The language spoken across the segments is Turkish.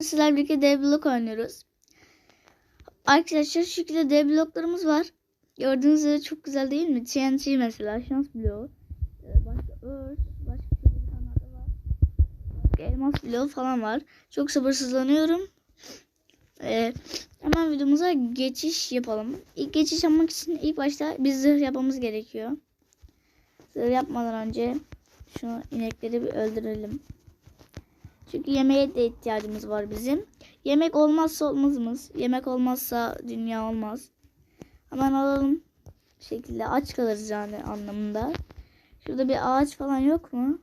Sizlerle birlikte dev blok oynuyoruz. Arkadaşlar şu şekilde dev bloklarımız var. Gördüğünüz üzere çok güzel değil mi? TNT mesela şans bloğu. Ee, Başka örs, başka bir tane var. Elmas bloğu falan var. Çok sabırsızlanıyorum. Ee, hemen videomuza geçiş yapalım. İlk geçiş yapmak için ilk başta biz zırh yapmamız gerekiyor. Zırh yapmadan önce şu inekleri bir öldürelim. Çünkü yemeğe de ihtiyacımız var bizim. Yemek olmazsa olmazımız. Yemek olmazsa dünya olmaz. Hemen alalım. Bu şekilde aç kalırız yani anlamında. Şurada bir ağaç falan yok mu?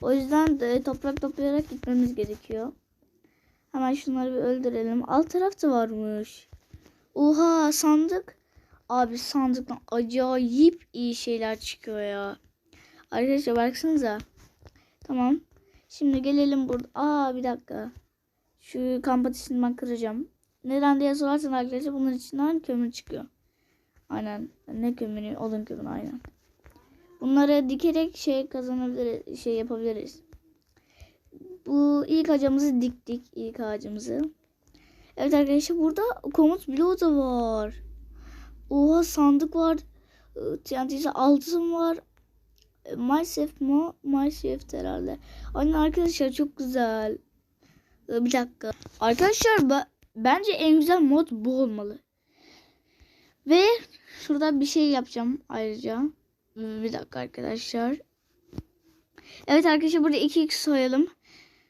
O yüzden de toprak toplayarak gitmemiz gerekiyor. Hemen şunları bir öldürelim. Alt tarafta varmış. Oha sandık. Abi sandıktan acayip iyi şeyler çıkıyor ya. Arkadaşlar baksanıza. Tamam. Şimdi gelelim burada. Aa bir dakika. Şu kamp ateşini ben kıracağım. Neden diye sorarsan arkadaşlar bunun içinden kömür çıkıyor. Aynen. Ne kömürü? Odun kömürü aynen. Bunları dikerek şey kazanabiliriz. Şey yapabiliriz. Bu ilk ağacımızı diktik. ilk ağacımızı. Evet arkadaşlar burada komut bloğu da var. Oha sandık var. TNT'si altın var. Maalesef mu? Maalesef herhalde. Aynen arkadaşlar çok güzel. Ee, Bir dakika. Arkadaşlar bence en güzel mod bu olmalı. Ve şurada bir şey yapacağım ayrıca. Bir dakika arkadaşlar. Evet arkadaşlar burada 2x koyalım.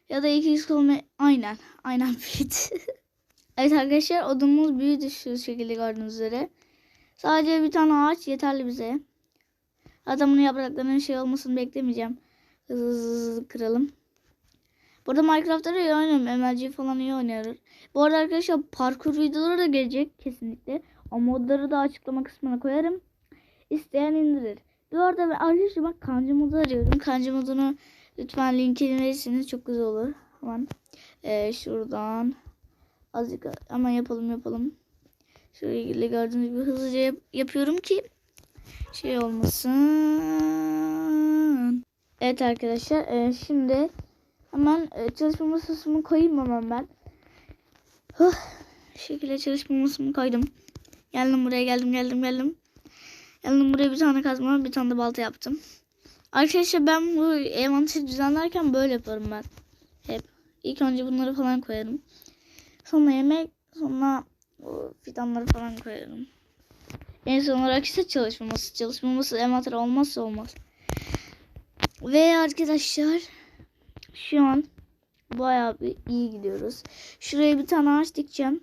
Ya da 2x olma aynen. Aynen fit. evet arkadaşlar odumuz büyüdü şu şekilde gördüğünüz üzere. Sadece bir tane ağaç yeterli bize. Bunun yapraklarının şey olmasını beklemeyeceğim. Hızlı hızlı, kıralım. Burada Minecraft'ta da iyi oynuyorum. MLG falan iyi oynuyoruz. Bu arada arkadaşlar parkur videoları da gelecek kesinlikle. O modları da açıklama kısmına koyarım. İsteyen indirir. Bu arada ben arkadaşlar bak kanji modu arıyorum. Kanji modunu lütfen linkini verirseniz çok güzel olur. Hemen ee, şuradan azıcık ama yapalım yapalım. Şöyle gördüğünüz gibi hızlıca yap- yapıyorum ki şey olmasın. Evet arkadaşlar e, şimdi hemen e, çalışma masasımı koyayım hemen ben. Huh, şekilde çalışma masasımı koydum. Geldim buraya geldim geldim geldim. Geldim buraya bir tane kazma bir tane de balta yaptım. Arkadaşlar ben bu envanteri düzenlerken böyle yaparım ben. Hep. İlk önce bunları falan koyarım. Sonra yemek sonra o fidanları falan koyarım. En son olarak ise çalışmaması. Çalışmaması envanter olmazsa olmaz. Ve arkadaşlar şu an bayağı bir iyi gidiyoruz. Şuraya bir tane ağaç dikeceğim.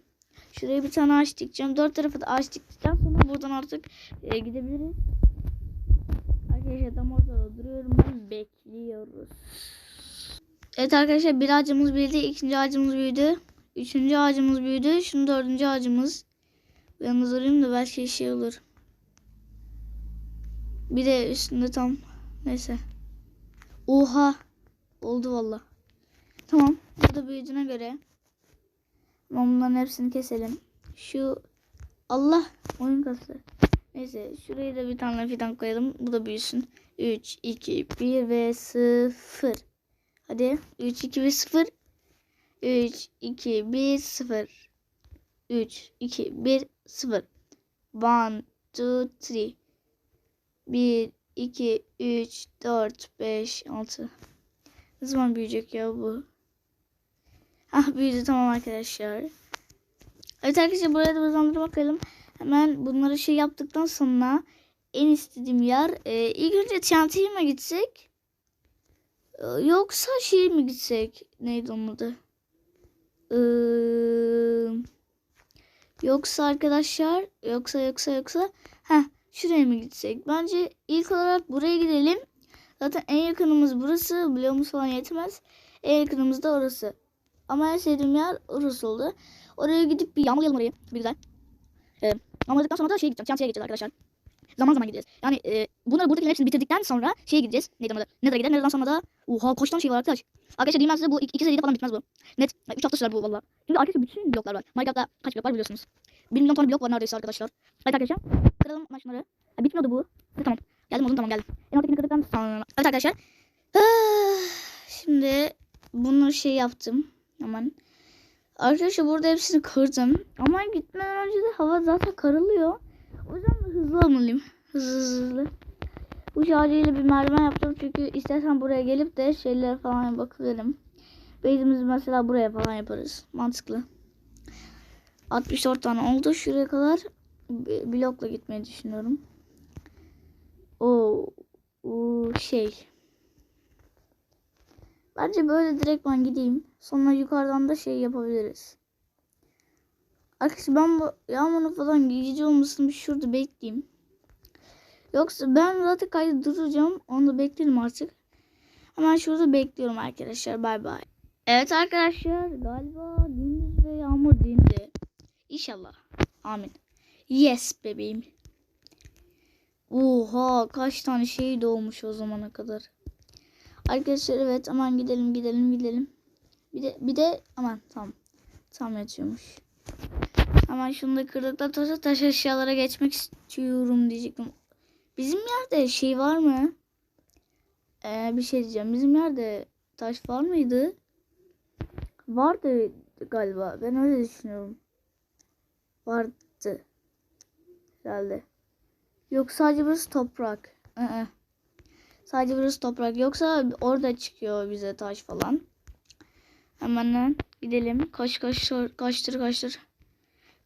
Şuraya bir tane ağaç dikeceğim. Dört tarafa da ağaç diktikten sonra buradan artık e, gidebiliriz. Arkadaşlar tam ortada duruyorum ben bekliyoruz. Evet arkadaşlar bir ağacımız büyüdü. ikinci ağacımız büyüdü. Üçüncü ağacımız büyüdü. Şimdi dördüncü ağacımız. Yalnız durayım da belki şey olur. Bir de üstünde tam. Neyse. Oha. Oldu valla. Tamam. Bu da büyüdüğüne göre. Ama bunların hepsini keselim. Şu Allah oyun kası. Neyse şuraya da bir tane fidan koyalım. Bu da büyüsün. 3, 2, 1 ve 0. Hadi. 3, 2 ve 0. 3, 2, 1, 0. 3, 2, 1, 0. 1, 2, 3. 1, 2, 3, 4, 5, 6. Ne zaman büyüyecek ya bu? Ah büyüdü tamam arkadaşlar. Evet arkadaşlar buraya da hızlandırma bakalım. Hemen bunları şey yaptıktan sonra en istediğim yer e, ilk önce TNT'ye mi gitsek? E, yoksa şey mi gitsek? Neydi onun adı? Ee, yoksa arkadaşlar yoksa yoksa yoksa ha şuraya mı gitsek? Bence ilk olarak buraya gidelim. Zaten en yakınımız burası. Bloğumuz falan yetmez. En yakınımız da orası. Ama en sevdiğim yer orası oldu. Oraya gidip bir yağmalayalım orayı. Bir güzel. Ee, yağmaladıktan sonra da şeye gideceğiz. Şantiye gideceğiz arkadaşlar. Zaman zaman gideceğiz. Yani e, bunları buradakilerin hepsini bitirdikten sonra şeye gideceğiz. Neydi adı? Nether'a gideceğiz. Nether'dan sonra da oha kaç tane şey var arkadaş. Arkadaşlar diyeyim ben size bu iki, iki seride falan bitmez bu. Net. 3 hafta sürer bu valla. Çünkü arkadaşlar bütün bloklar var. Minecraft'ta kaç blok var biliyorsunuz. 1 milyon tane blok var neredeyse arkadaşlar. Evet arkadaşlar. Kıralım hemen şunları. Ha, bitmiyordu bu. Ha, tamam. Geldim oğlum tamam geldim. En alttakini kırdıktan sonra. Evet arkadaşlar. Ah, Şimdi bunu şey yaptım. Hemen. Arkadaşlar burada hepsini kırdım. Ama gitmeden önce de hava zaten karılıyor. O yüzden hızlı olmalıyım. Hızlı hızlı. Bu şarjıyla bir merdiven yaptım. Çünkü istersen buraya gelip de şeylere falan bakabilirim. Base'imizi mesela buraya falan yaparız. Mantıklı. 64 tane oldu. Şuraya kadar blokla gitmeyi düşünüyorum. O, o şey. Bence böyle direkt ben gideyim. Sonra yukarıdan da şey yapabiliriz. Arkadaşlar ben bu yağmurun falan gece olmasını bir şurada bekleyeyim. Yoksa ben zaten kaydı duracağım. Onu da beklerim artık. Hemen şurada bekliyorum arkadaşlar. Bay bay. Evet arkadaşlar galiba gündüz ve yağmur dindi. İnşallah. Amin. Yes bebeğim. Oha kaç tane şey doğmuş o zamana kadar. Arkadaşlar evet aman gidelim gidelim gidelim. Bir de bir de aman tamam. Tam yatıyormuş. Hemen şunu da kırdıktan sonra taş eşyalara geçmek istiyorum diyecektim. Bizim yerde şey var mı? Ee, bir şey diyeceğim. Bizim yerde taş var mıydı? Vardı galiba. Ben öyle düşünüyorum. Vardı. Herhalde. Yok sadece burası toprak. Hı Sadece burası toprak. Yoksa orada çıkıyor bize taş falan. Hemen gidelim. Koş koş koştur koştur.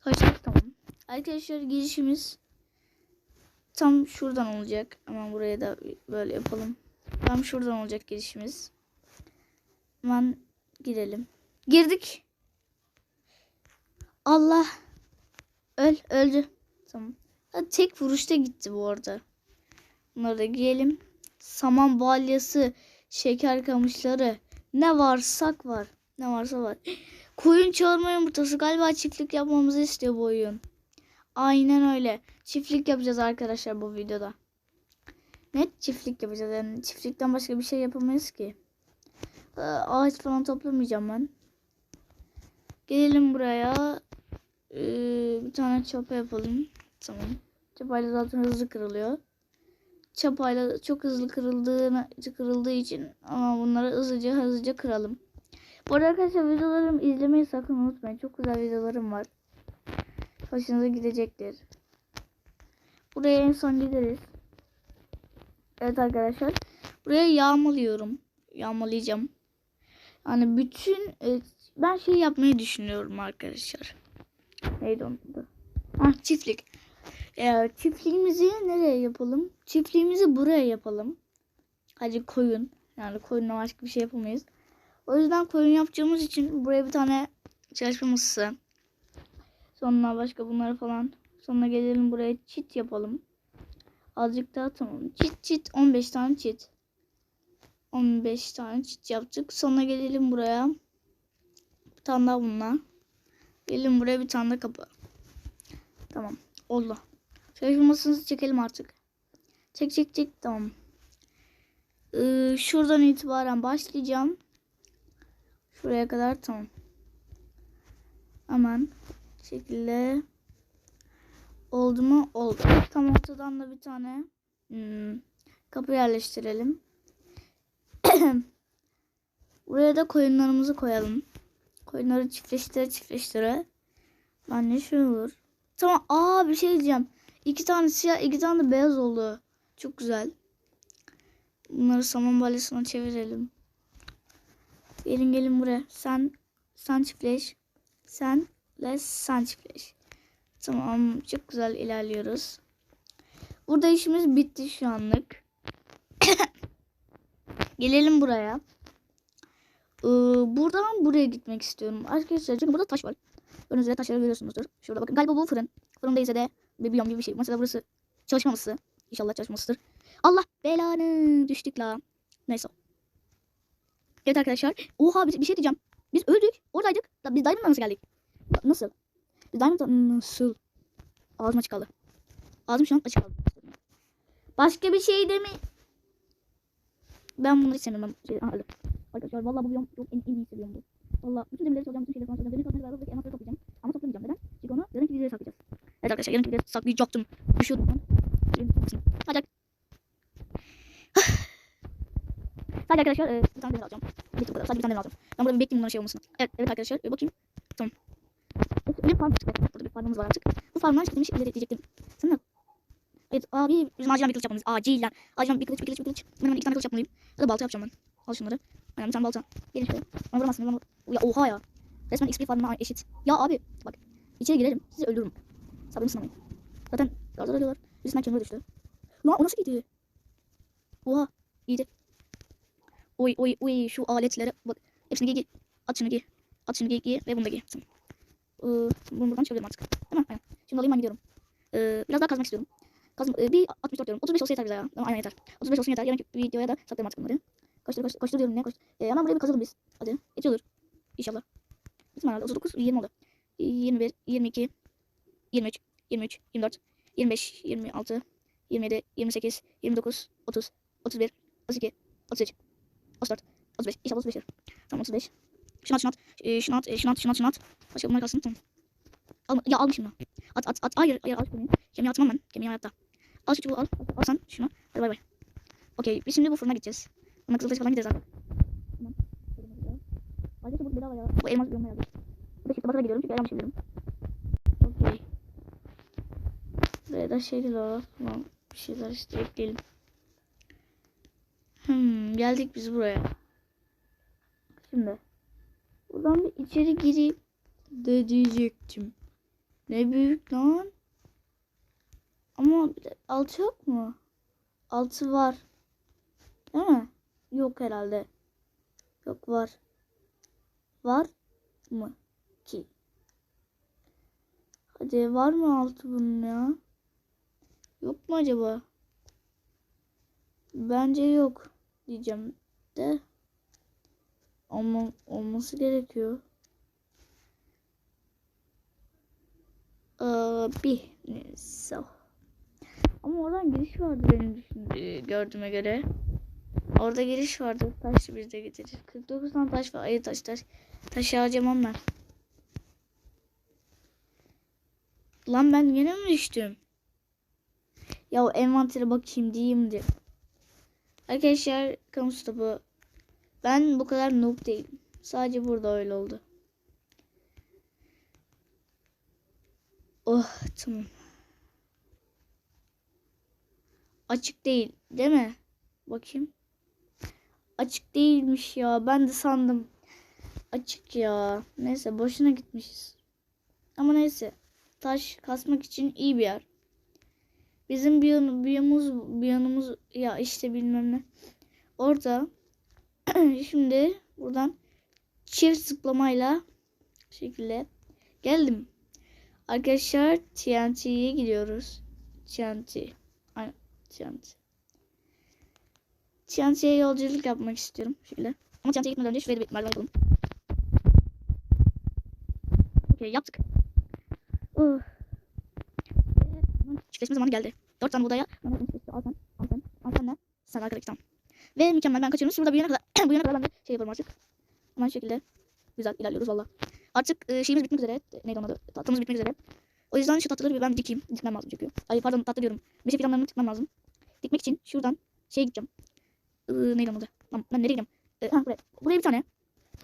Koştur tamam. Arkadaşlar girişimiz tam şuradan olacak. Hemen buraya da böyle yapalım. Tam şuradan olacak girişimiz. Hemen girelim. Girdik. Allah. Öl öldü. Tamam. Ha, tek vuruşta gitti bu arada. Bunları da giyelim. Saman balyası, şeker kamışları, ne varsak var. Ne varsa var. Koyun çağırma yumurtası galiba çiftlik yapmamızı istiyor bu oyun. Aynen öyle. Çiftlik yapacağız arkadaşlar bu videoda. Net çiftlik yapacağız. Yani çiftlikten başka bir şey yapamayız ki. Ee, Ağaç falan toplamayacağım ben. Gelelim buraya. Ee, bir tane çapa yapalım. Tamam. Çapayla zaten hızlı kırılıyor. Çapayla çok hızlı kırıldığını kırıldığı için ama bunları hızlıca hızlıca kıralım. Bu arada arkadaşlar videolarımı izlemeyi sakın unutmayın. Çok güzel videolarım var. Hoşunuza gidecektir. Buraya en son gideriz. Evet arkadaşlar. Buraya yağmalıyorum. Yağmalayacağım. Yani bütün ben şey yapmayı düşünüyorum arkadaşlar. Neydi onun? Ah çiftlik. Ee, çiftliğimizi nereye yapalım? Çiftliğimizi buraya yapalım. Hadi koyun. Yani koyunla başka bir şey yapamayız. O yüzden koyun yapacağımız için buraya bir tane çalışma masası. Sonra başka bunları falan. Sonra gelelim buraya çit yapalım. Azıcık daha tamam. Çit çit 15 tane çit. 15 tane çit yaptık. Sonra gelelim buraya. Bir tane daha bununla. Gelelim buraya bir tane de kapı. Tamam. Oldu. Çalışma masasını çekelim artık. Çek çek çek. Tamam. Ee, şuradan itibaren başlayacağım. Şuraya kadar tamam. Hemen şekilde oldu mu? Oldu. Tam ortadan da bir tane hmm, kapı yerleştirelim. Buraya da koyunlarımızı koyalım. Koyunları çiftleştire çiftleştire. Ben ne şey olur. Tamam. Aa bir şey diyeceğim. İki tane siyah, iki tane de beyaz oldu. Çok güzel. Bunları saman balyasına çevirelim. Gelin gelin buraya. Sen sen çiftleş. Sen le sen çiftleş. Tamam. Çok güzel ilerliyoruz. Burada işimiz bitti şu anlık. Gelelim buraya. Ee, buradan buraya gitmek istiyorum. Arkadaşlar çünkü burada taş var. Önünüzde taşları görüyorsunuzdur. Şurada bakın. Galiba bu fırın. Fırındaysa de bir biyom gibi bir şey. Mesela burası çalışma masası. İnşallah çalışmasıdır. Allah belanı düştük la. Neyse. Evet arkadaşlar. Oha bir, bir şey diyeceğim. Biz öldük. Oradaydık. Da, biz Diamond'dan nasıl geldik? Nasıl? Biz Diamond'dan nasıl? Ağzım açık kaldı. Ağzım şu an açık kaldı. Başka bir şey de mi? Ben bunu hiç sevmem. Şey, öyle. Arkadaşlar vallahi bu biyom çok en, en iyisi biyom bu. Valla bütün demirleri soracağım, bütün şeyleri soracağım. Demir soracağım, beraber buradaki elmasları toplayacağım. Ama toplamayacağım. Neden? Çünkü onu yarınki videoya saklayacağız. Evet arkadaşlar yarınki videoya saklayacaktım. Düşüyordum ben. Hadi. Sadece arkadaşlar e, bir tane demir alacağım. Bitti kadar. Sadece bir tane demir alacağım. Ben burada bir bekleyeyim bunların şey olmasın. Evet, evet arkadaşlar. E, bakayım. Tamam. Bir farm çıktı. Burada bir farmımız var artık. Bu farmdan çıkmış ileri diyecektim. Sen de. Evet abi bizim acilen bir kılıç yapmamız. Acilen. Acilen bir kılıç bir kılıç bir kılıç. Ben hemen iki tane kılıç yapmalıyım. Ya da balta yapacağım ben. Al şunları. Aynen bir tane balta. Gelin şöyle. Bana vuramazsın. Bana... Ya oha ya. Resmen XP farmına eşit. Ya abi bak. İçeri girerim. Sizi öldürürüm. Sabrımı sınamayın. Zaten gazlar ölüyorlar. Birisinden kenara düştü. Lan o nasıl giydi? Oha. İyiydi. Oy oy oy şu aletlere bak. Hepsini giy giy. At şunu giy. At şunu giy ve bunu da giy. Tamam. Ee, bunu buradan çıkabilirim artık. Tamam aynen. Şimdi alayım ben gidiyorum. Ee, biraz daha kazmak istiyorum. Kazma, ee, bir 64 diyorum. 35 olsa yeter bize ya. Tamam aynen yeter. 35 olsun yeter. Yarınki videoya da saklarım artık bunları. Koştur koştur koştur diyorum ne koştur. Ee, hemen buraya bir kazalım biz. Hadi. Yetiyordur. İnşallah. Bizim herhalde 39 20 oldu. 21 22 23 23 24 25 26 27 28 29 30 31 32 33 34 35 İnşallah 35 yer. Tamam 35 Şunu at şunu at. Ee, şunu at ee, şunu at şunu at şunu at. Başka bunlar kalsın. Tamam. Alma, ya almışım lan At at at. Hayır hayır al kemiği Kemiği atmam ben. Kemiği hayatta. Al şu çubuğu al. Al sen şunu. Hadi bay bay. Okey biz şimdi bu fırına gideceğiz. Buna kızıltaşı falan gideceğiz artık Tamam. Ayrıca çubuk bedava ya. Bu elmas bölümüne yazıyor Bu da çifte batıra gidiyorum çünkü elmas biliyorum Okey. Buraya da şeyler alalım Tamam bir şeyler işte ekleyelim Hmm, geldik biz buraya. Şimdi buradan bir içeri gireyim de diyecektim. Ne büyük lan. Ama bir de altı yok mu? Altı var. Değil mi? Yok herhalde. Yok var. Var mı ki? Hadi var mı altı bunun ya? Yok mu acaba? Bence yok diyeceğim de ama olması gerekiyor. Abi neyse. Ama oradan giriş vardı benim düşündüğüm, gördüğüme göre. Orada giriş vardı. Taş biz de getiririz. 49 tane taş var. Ayı taşlar. Taşı harcamam ben. Lan ben yine mi düştüm? Ya o envantere bakayım diyeyim de. Arkadaşlar kamu stopu. Ben bu kadar noob değilim. Sadece burada öyle oldu. Oh tamam. Açık değil değil mi? Bakayım. Açık değilmiş ya. Ben de sandım. Açık ya. Neyse boşuna gitmişiz. Ama neyse. Taş kasmak için iyi bir yer. Bizim biyon, biyomuz, biyonumuz ya işte bilmem ne. Orada şimdi buradan çift zıplamayla şekilde geldim. Arkadaşlar TNT'ye gidiyoruz. TNT. Aynen TNT. TNT'ye yolculuk yapmak istiyorum. Şöyle. Ama TNT'ye gitmeden önce şuraya bir merdiven yapalım. Okey yaptık. Uh. Çiftleşme zamanı geldi. Dört tane buğdaya. Al sen. Al. Al sen arkadaki tam. Ve mükemmel ben kaçıyorum. Burada büyüyene kadar, büyüyene kadar ben de şey yaparım artık. Şu şekilde. Güzel ilerliyoruz valla. Artık e, şeyimiz bitmek üzere. Neydi onun adı? Tatlımız bitmek üzere. O yüzden şu tatlıları bir ben dikeyim. Dikmem lazım çünkü. Ay pardon tatlı diyorum. Meşe fidanlarını dikmem lazım. Dikmek için şuradan şeye gideceğim. Ee, neydi onun adı? Lan ben nereye gidiyorum? Ee, ha, buraya. Buraya bir tane.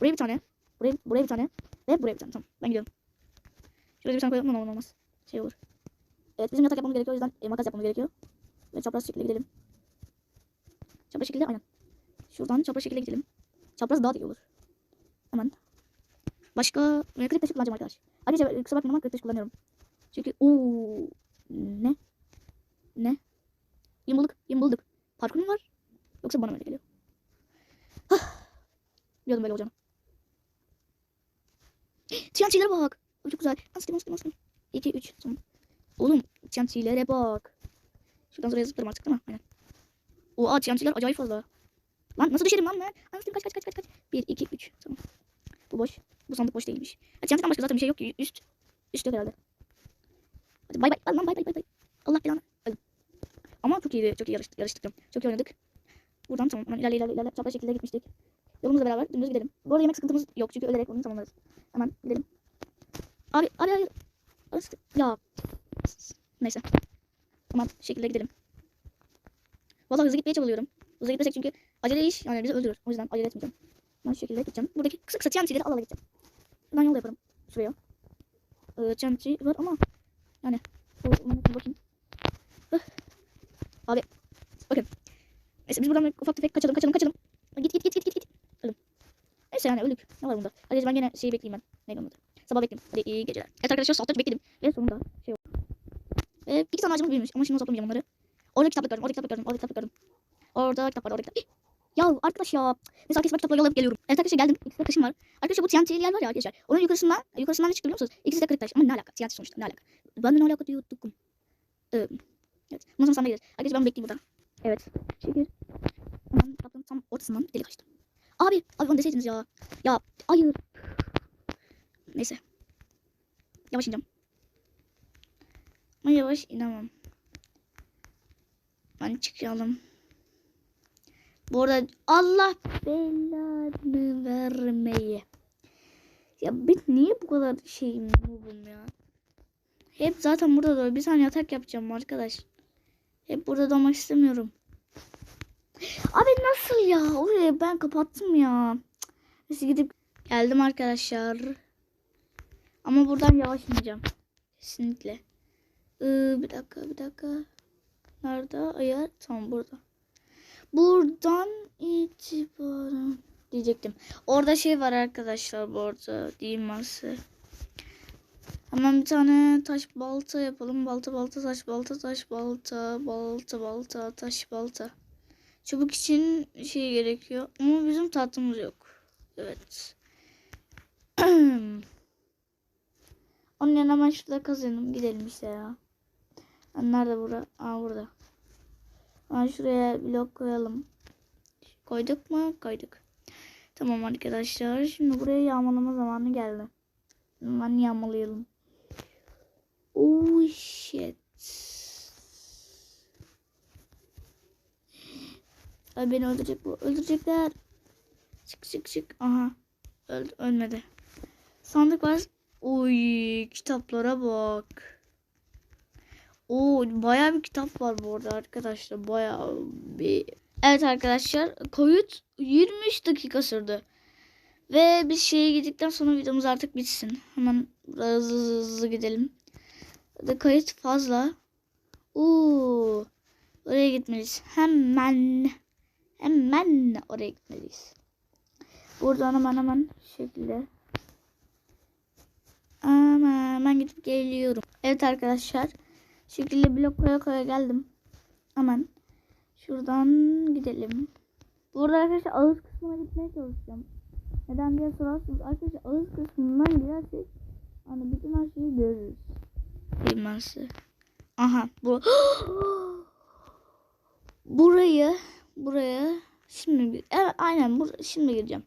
Buraya bir tane. Buraya, buraya bir tane. Ve buraya bir tane. Tamam ben gidiyorum. Şuraya bir tane koyalım. Olmaz olmaz. Şey olur. Evet bizim yatak yapmamız gerekiyor. O yüzden e, makas yapmamız gerekiyor. Ve çapraz şekilde gidelim. Çapraz şekilde aynen. Şuradan çapraz şekilde gidelim. Çapraz daha da iyi olur. Hemen. Başka e, taşı kullanacağım arkadaş. Ayrıca kusura bakmayın ama taşı kullanıyorum. Çünkü uuu ne? Ne? Yumuluk, yumuluk. Parkur mu var? Yoksa bana mı öyle geliyor? Hah. Biliyordum böyle olacağını. TNT'lere bak. O çok güzel. Nasıl nasıl nasıl? 2 3 tamam. Oğlum TNT'lere bak. Şuradan sonra zıplarım artık değil mi? Aynen. Oha TNT'ler acayip fazla. Lan nasıl düşerim lan ben? Anasını kaç kaç kaç kaç kaç. 1 2 3 tamam. Bu boş. Bu sandık boş değilmiş. Ha TNT'den başka zaten bir şey yok ki. Üst. Üst yok herhalde. Hadi bay bay. Lan bay bay bay bay. Allah belanı. Öldüm. Ama çok iyiydi. Çok iyi yarıştık. yarıştık. Çok iyi oynadık. Buradan tamam. Hemen ilerle ilerle ilerle. Çapraz şekilde gitmiştik. Yolumuzla beraber dümdüz gidelim. Bu arada yemek sıkıntımız yok. Çünkü ölerek onu tamamlarız. Hemen gidelim. Abi abi. Arası- Ya. Neyse. Tamam şekilde gidelim. Valla hızlı gitmeye çalışıyorum. Hızlı gitmesek çünkü acele iş yani bizi öldürür. O yüzden acele etmeyeceğim. Ben şu şekilde gideceğim. Buradaki kısa kısa TNT'leri ala ala gideceğim. Ben yol yaparım. şuraya. Ee, TNT var ama yani bir bakayım. Hıh. Abi bakın. Neyse biz buradan ufak tefek kaçalım kaçalım kaçalım. Git git git git git git. Öldüm. Neyse yani ölük. Ne var bunda? Hadi ben gene şeyi bekleyeyim ben. Neydi onun adı? Sabah bekleyeyim. Hadi iyi geceler. Evet arkadaşlar saatler bekledim. Ve sonunda şey oldu. Ve iki tane ağacımız büyümüş ama şimdi toplamayacağım onları. Orada kitaplık gördüm. Orada kitaplık gördüm. Orada kitaplık gördüm. Orada kitap var. Orada kitap. Ya arkadaş ya. Mesela arkadaşlar kitapları alıp geliyorum. Evet arkadaşlar geldim. İkisi de taşım var. Arkadaşlar bu TNT'li yer var ya arkadaşlar. Onun yukarısından, yukarısından ne çıktı biliyor musunuz? İkisi de kırık taş. Ama ne alaka? TNT sonuçta ne alaka? Ben de ne alaka diyordum. Ee, evet. Bundan sonra sana gideriz. Arkadaşlar ben bekleyeyim burada. Evet. Şeker. Hemen kapının tam ortasından delik açtım. Abi, abi onu deseydiniz ya. Ya, hayır. Neyse. Yavaş ineceğim. Ama yavaş inemem. Ben çıkalım. Bu arada Allah belanı vermeye. Ya ben niye bu kadar şeyim noobum ya? Hep zaten burada da bir tane yatak yapacağım arkadaş. Hep burada doğmak istemiyorum. Abi nasıl ya? Oraya ben kapattım ya. Neyse gidip geldim arkadaşlar. Ama buradan yavaş ineceğim. Kesinlikle. Ee, bir dakika bir dakika. Nerede? Ayar. Tamam burada. Buradan itibaren diyecektim. Orada şey var arkadaşlar bu arada. Değil ması. Hemen bir tane taş balta yapalım. Balta balta taş balta taş balta balta balta taş balta. Çubuk için şey gerekiyor. Ama bizim tatlımız yok. Evet. Onun yanına ben şurada kazanım. Gidelim işte ya. Nerede bura? Aa burada. Ha, şuraya blok koyalım. Koyduk mu? Koyduk. Tamam arkadaşlar. Şimdi buraya yağmalama zamanı geldi. Hemen yağmalayalım. Oh shit. Ay beni öldürecek bu. Öldürecekler. Çık çık çık. Aha. Öldü, ölmedi. Sandık var. Oy kitaplara bak. Oo bayağı bir kitap var bu arada arkadaşlar. Bayağı bir. Evet arkadaşlar kayıt 23 dakika sürdü. Ve biz şeye gittikten sonra videomuz artık bitsin. Hemen hızlı hızlı, hızlı gidelim. Hadi kayıt fazla. Oo, oraya gitmeliyiz. Hemen. Hemen oraya gitmeliyiz. Buradan hemen hemen şekilde. Ama hemen gidip geliyorum. Evet arkadaşlar. Şekilde blok koya koya geldim. Hemen şuradan gidelim. Burada arkadaşlar ağız kısmına gitmeye çalışacağım. Neden diye sorarsınız. Arkadaşlar ağız kısmından girersek hani bütün her şeyi görürüz. Bilmezse. Aha bu. Burayı buraya şimdi evet aynen bur şimdi gireceğim.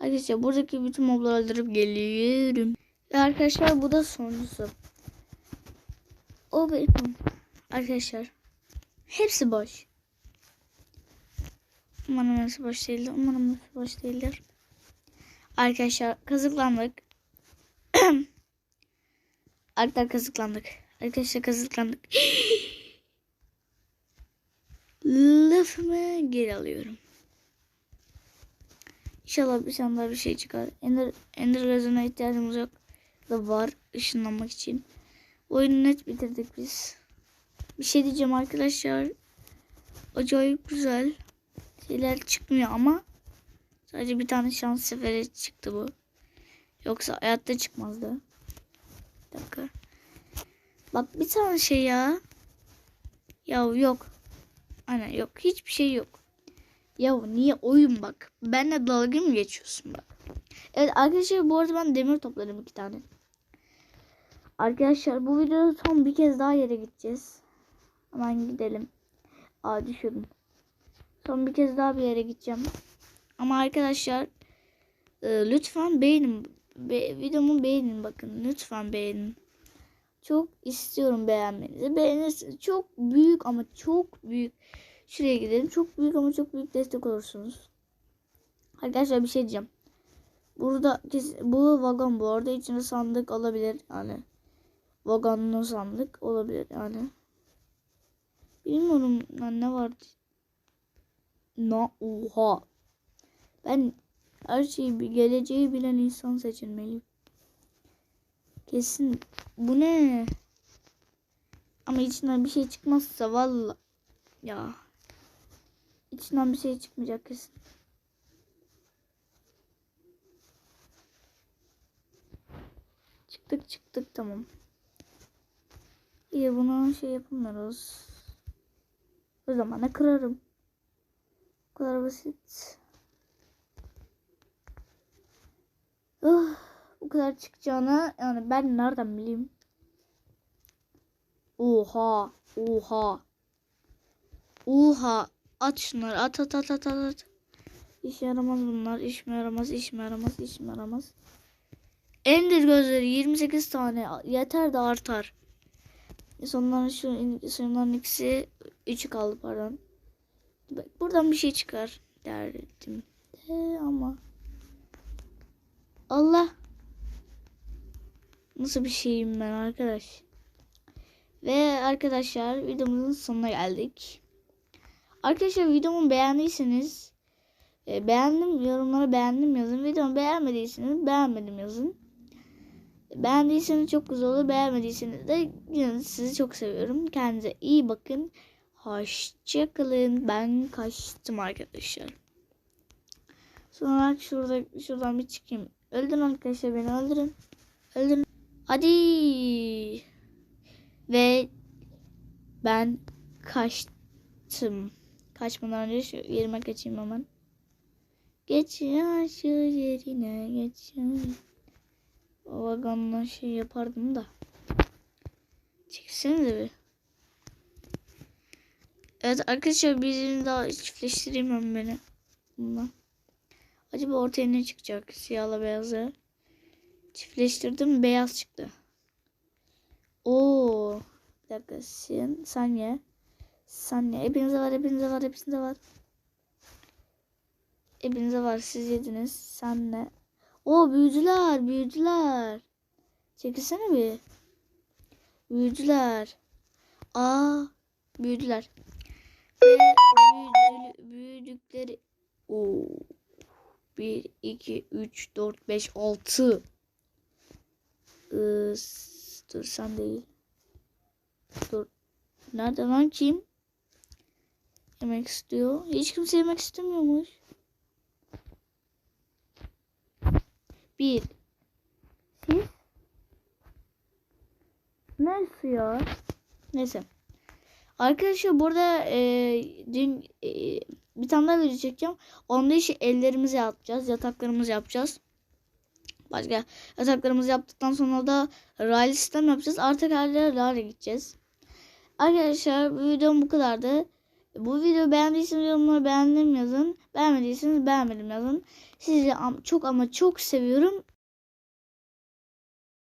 Arkadaşlar buradaki bütün mobları öldürüp geliyorum. Arkadaşlar bu da sonuncusu. O benim. Arkadaşlar. Hepsi boş. Umarım hepsi boş değildir. Umarım hepsi boş değildir. Arkadaşlar kazıklandık. Arkadaşlar kazıklandık. Arkadaşlar kazıklandık. Lafımı geri alıyorum. İnşallah bir tane bir şey çıkar. Ender, Ender gözüne ihtiyacımız yok. Da var ışınlanmak için. Oyunu net bitirdik biz. Bir şey diyeceğim arkadaşlar. Acayip güzel. Şeyler çıkmıyor ama sadece bir tane şans seferi çıktı bu. Yoksa hayatta çıkmazdı. Bir dakika. Bak bir tane şey ya. Ya yok. Aynen yok. Hiçbir şey yok. Ya niye oyun bak. Benle dalga mı geçiyorsun bak. Evet arkadaşlar bu arada ben demir topladım iki tane. Arkadaşlar bu videoda son bir kez daha yere gideceğiz. Hemen gidelim. Aa düşürdüm. Son bir kez daha bir yere gideceğim. Ama arkadaşlar e, lütfen beğenin. Be, videomu beğenin bakın. Lütfen beğenin. Çok istiyorum beğenmenizi. Beğenirseniz çok büyük ama çok büyük. Şuraya gidelim. Çok büyük ama çok büyük destek olursunuz. Arkadaşlar bir şey diyeceğim. Burada bu vagon bu arada içinde sandık olabilir yani. Vagonlu sandık olabilir yani. Bilmiyorum lan ne var. Na oha. Ben her şeyi bir geleceği bilen insan seçilmeliyim. Kesin bu ne? Ama içinden bir şey çıkmazsa valla ya içinden bir şey çıkmayacak kesin. Çıktık çıktık tamam. İyi bunu şey yapamıyoruz. O zaman da kırarım. Bu kadar basit. Oh, bu kadar çıkacağını yani ben nereden bileyim? Oha, oha. Oha. At şunları. At at at at at. İşe yaramaz bunlar. İşime yaramaz, işime yaramaz, işime yaramaz. Ender gözleri 28 tane. Yeter de artar. Sonların şu sonların ikisi 3 kaldı pardon. Bak, Buradan bir şey çıkar derdim. De ama Allah nasıl bir şeyim ben arkadaş. Ve arkadaşlar videomuzun sonuna geldik. Arkadaşlar videomu beğendiyseniz e, beğendim yorumlara beğendim yazın. Videomu beğenmediyseniz beğenmedim yazın. Beğendiyseniz çok güzel olur. Beğenmediyseniz de yine sizi çok seviyorum. Kendinize iyi bakın. Hoşçakalın. Ben kaçtım arkadaşlar. Sonra şurada şuradan bir çıkayım. Öldürün arkadaşlar beni öldürün. Öldürün. Hadi. Ve ben kaçtım. Kaçmadan önce şu yerime geçeyim hemen. Geç şu yerine geç. O vagonla şey yapardım da. Çeksenize bir. Evet arkadaşlar birini daha çiftleştireyim ben beni. Bununla. Acaba ortaya ne çıkacak? Siyahla beyazı. Çiftleştirdim beyaz çıktı. Oo. Bir dakika sen, sen ye. Sen ye. Hepinize var hepinize var hepinize var. Hepinize var siz yediniz. Sen ne? Oo büyüdüler büyüdüler. Çekilsene bir. Büyüdüler. Aa büyüdüler. Ve büyüdü, büyüdükleri Oo. 1 2 3 4 5 6 Dur sen değil. Dur. Nerede lan kim? Yemek istiyor. Hiç kimse yemek istemiyormuş. Bir. Siz? Nasıl ya? Neyse. Arkadaşlar burada e, dün e, bir tane daha video çekeceğim. Onda işi ellerimizi yapacağız. Yataklarımızı yapacağız. Başka yataklarımızı yaptıktan sonra da raylı sistem yapacağız. Artık yerlere gideceğiz. Arkadaşlar bu videom bu kadardı. Bu videoyu beğendiyseniz yorumlara beğendim yazın. Beğenmediyseniz beğenmedim yazın. Sizi çok ama çok seviyorum.